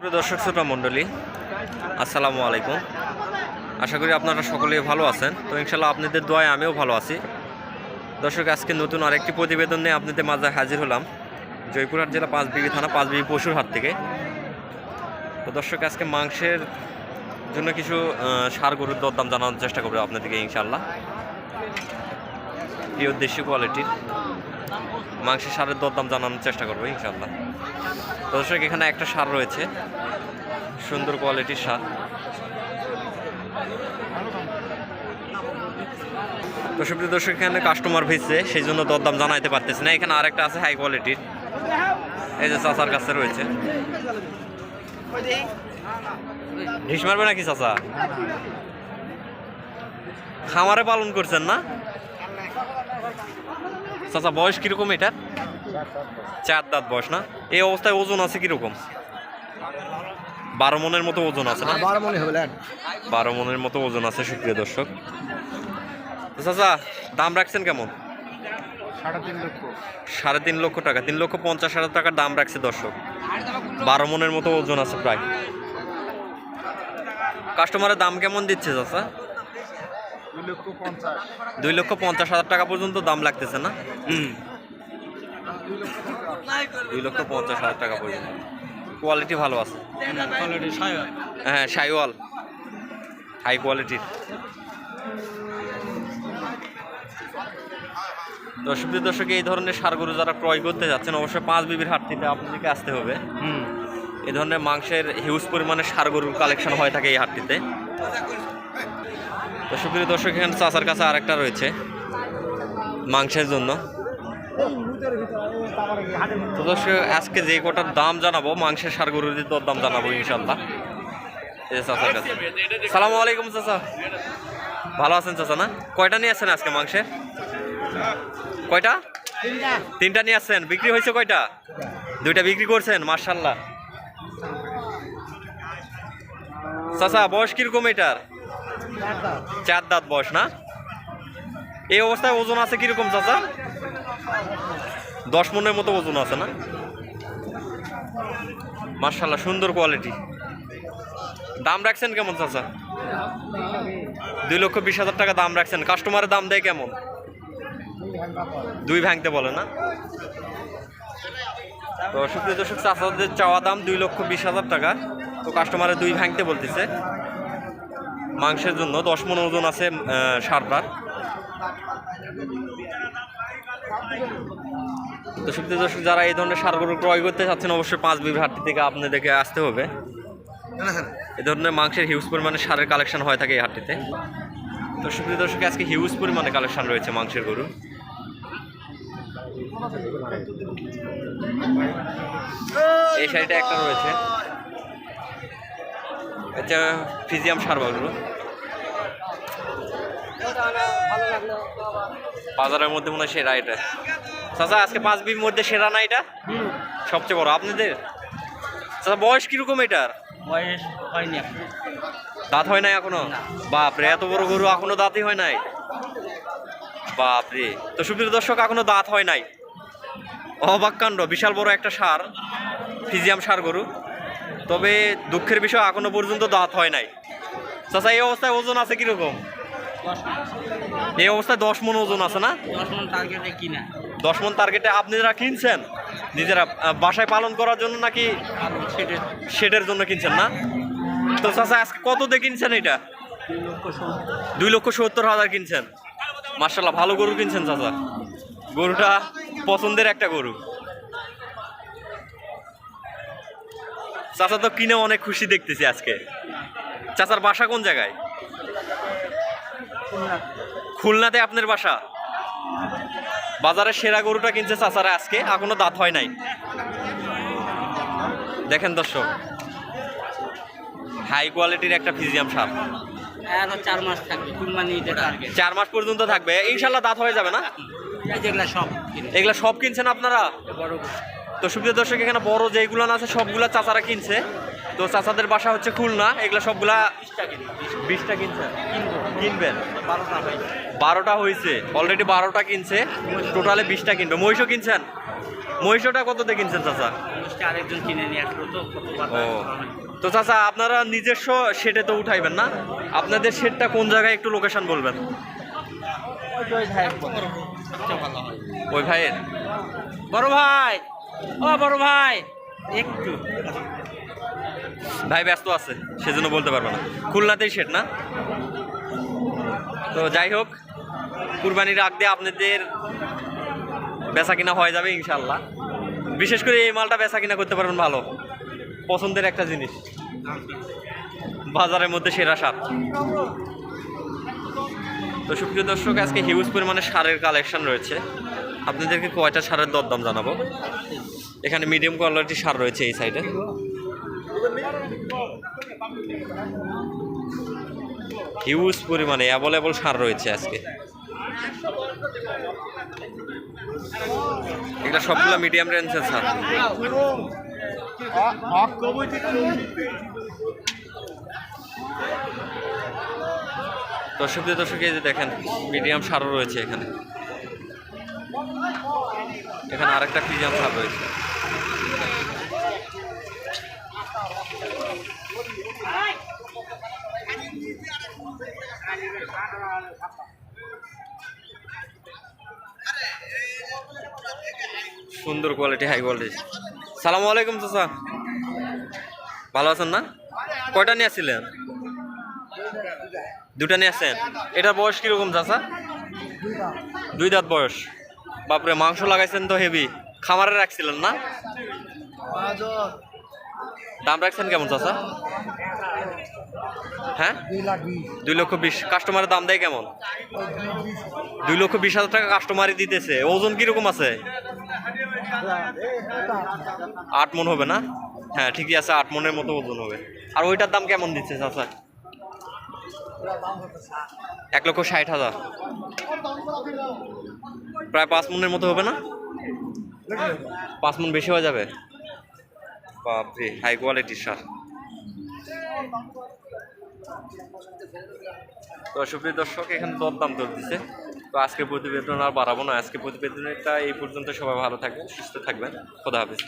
প্রিয় দর্শক শ্রোতা মণ্ডলী, আসসালামু আলাইকুম। আশা করি আপনারা সকলে ভালো আছেন। তো ইনশাল্লাহ আপনাদের দোয়ায় আমিও ভালো আছি। দর্শক, আজকে নতুন আরেকটি প্রতিবেদন নিয়ে আপনাদের মাঝে হাজির হলাম। জয়পুরহাট জেলা পাঁচবিবি থানা, পাঁচ পাঁচবিবি পশুর হাট থেকে। তো দর্শক, আজকে মাংসের জন্য কিছু সার গরুর দরদাম জানানোর চেষ্টা করব আপনাদেরকে ইনশাল্লাহ প্রিয় দেশি কোয়ালিটির মাংসের সারের দরদাম জানানোর চেষ্টা করব ইনশাল্লাহ দর্শক, এখানে একটা সার রয়েছে। সুন্দর কোয়ালিটির সার। তো সুপ্রিয় দর্শক, এখানে কাস্টমার ভিজছে, সেই জন্য দরদাম জানাইতে পারতেছি না। এখানে আরেকটা আছে হাই কোয়ালিটির এই যে চাচার কাছে রয়েছে। ঢিস মারবে নাকি চাচা? খামারে পালন করছেন না? চাচা, বয়স কীরকম এটা চার দাঁত বয়স না? এই অবস্থায় ওজন আছে কীরকম? বারো মনের মতো ওজন আছে না? বারো মনে হবে বারো মনের মতো ওজন আছে সুপ্রিয় দর্শক। চাচা দাম রাখছেন কেমন? সাড়ে তিন লক্ষ। টাকা। তিন লক্ষ পঞ্চাশ হাজার টাকার দাম রাখছে দর্শক। বারো মনের মতো ওজন আছে প্রায়। কাস্টমারের দাম কেমন দিচ্ছে চাচা? দুই লক্ষ পঞ্চাশ। দুই লক্ষ পঞ্চাশ হাজার টাকা পর্যন্ত দাম লাগতেছে না? দুই লক্ষ পঞ্চাশ হাজার টাকা পর্যন্ত। কোয়ালিটি ভালো আছে। হ্যাঁ সাইওয়াল। হাই কোয়ালিটির দর্শক দর্শক এই ধরনের সার গরু যারা ক্রয় করতে যাচ্ছেন অবশ্যই পাঁচ বিবির হাট থেকে আপনাদেরকে আসতে হবে। হুম। এই ধরনের মাংসের হিউজ পরিমাণে সার গরুর কালেকশন হয়ে থাকে এই হাটটিতে। সুপ্রিয় দর্শক এখানে চাচার কাছে আরেকটা রয়েছে মাংসের জন্য। আজকে যে কটার দাম জানাব, মাংসের সার, গরুর দাম জানাব ইনশাল্লাহ সালামু আলাইকুম, চাচা। ভালো আছেন, চাচা, না? কয়টা নিয়ে আসছেন আজকে মাংসের কয়টা? তিনটা নিয়ে আসছেন। বিক্রি হয়েছে কয়টা? দুইটা বিক্রি করছেন মার্শাল্লাহ চাচা, বয়স কীরকম এটার? চার দাঁত বয়স, না? এই অবস্থায় ওজন আছে কীরকম, চাচা? দশ মনের মতো ওজন আছে না? মার্শাল্লাহ সুন্দর কোয়ালিটি দাম রাখছেন কেমন, চাচা? দুই লক্ষ বিশ হাজার টাকা দাম রাখছেন। কাস্টমারের দাম দেয় কেমন? দুই ভাঙতে বলে না? তো সুপ্রিয় দর্শক, চাচাদের চাওয়া দাম দুই লক্ষ বিশ হাজার টাকা। তো কাস্টমারের দুই ভাঙতে বলতেছে। মাংসের জন্য দশ মন ওজন আছে সারটার তো সুপ্রিয় দর্শক, যারা এই ধরনের সারগুলো ক্রয় করতে চাচ্ছেন, অবশ্যই পাঁচ বিঘা হাটটি থেকে আপনাদেরকে আসতে হবে। এই ধরনের মাংসের হিউজ পরিমাণে সারের কালেকশন হয়ে থাকে এই হাটটিতে। তো সুপ্রিয় দর্শক, আজকে হিউজ পরিমাণে কালেকশন রয়েছে মাংসের গরু। এই শাড়িটা একটা রয়েছে। এটা ফিজিয়াম সারবাগুলো বাজারের মধ্যে মনে হয় সেরা এটা। চাচা আজকে পাঁচ বির মধ্যে সেরা না এটা? সবচেয়ে বড়। আপনাদের? চাচা বয়স কীরকম এটার? বয়স হয়নি দাঁত হয় নাই এখনও? বাপরে এত বড় গরু এখনও দাঁতই হয় নাই? বাপরে। তো সুপ্রিয় দর্শক এখনও দাঁত হয় নাই। অবাক বিশাল বড় একটা সার ফিজিয়াম সার গরু। তবে দুঃখের বিষয় এখনও পর্যন্ত দাঁত হয় নাই। চাচা এই অবস্থায় ওজন আছে কীরকম? এই অবস্থায় দশ মন ওজন আছে না? দশ মন টার্গেটে কিনা? দশ মন টার্গেটে আপনারা কিনছেন নিজেরা বাসায় পালন করার জন্য নাকি শেডের জন্য কিনছেন না? তো চাচা আজকে কত দিয়ে কিনছেন এটা? দুই লক্ষ সত্তর হাজার কিনছেন। মার্শাল্লাহ ভালো গরু কিনছেন চাচা। গরুটা পছন্দের একটা গরু। চাচা তো কিনে অনেক খুশি দেখতেছি আজকে। চাচার বাসা কোন জায়গায়? খুলনাতে আপনার বাসা? বাজারে সেরা গরুটা কিনছে চাচারা আজকে এখনও দাঁত হয় নাই। দেখেন দর্শক হাই কোয়ালিটির একটা ফিজিয়াম সার আরও চার মাস থাকবে চার মাস পর্যন্ত থাকবে। ইনশাল্লাহ দাঁত হয়ে যাবে না? এই যেগুলা সব এগুলা সব কিনছেন আপনারা? তো সুবিধা দর্শক এখানে বড় যেগুলো আছে সবগুলা চাচারা কিনছে। তো চাচাদের বাসা হচ্ছে খুলনা এগুলো সবগুলা বিশটা কিনছে? কিনবেন? বারোটা হয় হয়েছে অলরেডি বারোটা কিনছে টোটালে বিশটা কিনবে। মহিষও কিনছেন? মহিষটা কততে কিনছেন চাচা? আরেকজন কিনে নিয়ে আসলো তো চাচা আপনারা নিজস্ব শেডে তো উঠাইবেন না? আপনাদের শেডটা কোন জায়গায় একটু লোকেশন বলবেন? হয়। ওই ভাইয়ের? বড় ভাই! ও বড় ভাই! একটু। ভাই ব্যস্ত আছে, সেজন্য বলতে পারব না। খুলনাতেই শেড না? তো যাই হোক, কুরবানির আগ দিয়ে আপনাদের বেচা কিনা হয়ে যাবে ইনশাল্লাহ বিশেষ করে এই মালটা বেচা কিনা করতে পারবেন ভালো। পছন্দের একটা জিনিস। বাজারের মধ্যে সেরা সার। তো সুপ্রিয় দর্শক, আজকে হিউজ পরিমাণে সারের কালেকশন রয়েছে। আপনাদেরকে কয়টা সারের দরদাম জানাব? এখানে মিডিয়াম কোয়ালিটির সার রয়েছে এই সাইডে হিউজ পরিমাণে অ্যাভেলেবল সার রয়েছে আজকে। এটা সবগুলো মিডিয়াম রেঞ্জের সার। দর্শক দর্শক, এই যে দেখেন মিডিয়াম সারও রয়েছে এখানে। এখানে আরেকটা মিডিয়াম সার রয়েছে। সুন্দর কোয়ালিটি হাই কোয়ালিটি সালাম আলাইকুম, চাচা। ভালো আছেন না? কয়টা নিয়ে আসছিলেন? দুটা নিয়ে আসছেন। এটার বয়স কীরকম, চাচা? দুই দাঁত বয়স। বাপরে, মাংস লাগাইছেন তো হেভি। খামারে রাখছিলেন না? দাম রাখছেন কেমন, চাচা? হ্যাঁ? দুই লক্ষ বিশ। কাস্টমারের দাম দেয় কেমন? দুই লক্ষ বিশ হাজার টাকা কাস্টমারই দিতেছে। ওজন কীরকম আছে? আট মন হবে না? হ্যাঁ ঠিকই আছে, আট মনের মতো ওজন হবে। আর ওইটার দাম কেমন দিচ্ছে, চাচা? এক লক্ষ ষাট হাজার। প্রায় পাঁচ মনের মতো হবে না? পাঁচ মন বেশি হয়ে যাবে? বাপরে হাই কোয়ালিটি সার তো সুপ্রিয় দর্শক, এখানে দরদাম চলতেছে। তো আজকে প্রতিবেদন আর বাড়াবো না। আজকে প্রতিবেদনটা এই পর্যন্ত। সবাই ভালো থাকবেন, সুস্থ থাকবেন। খোদা হাফিজ।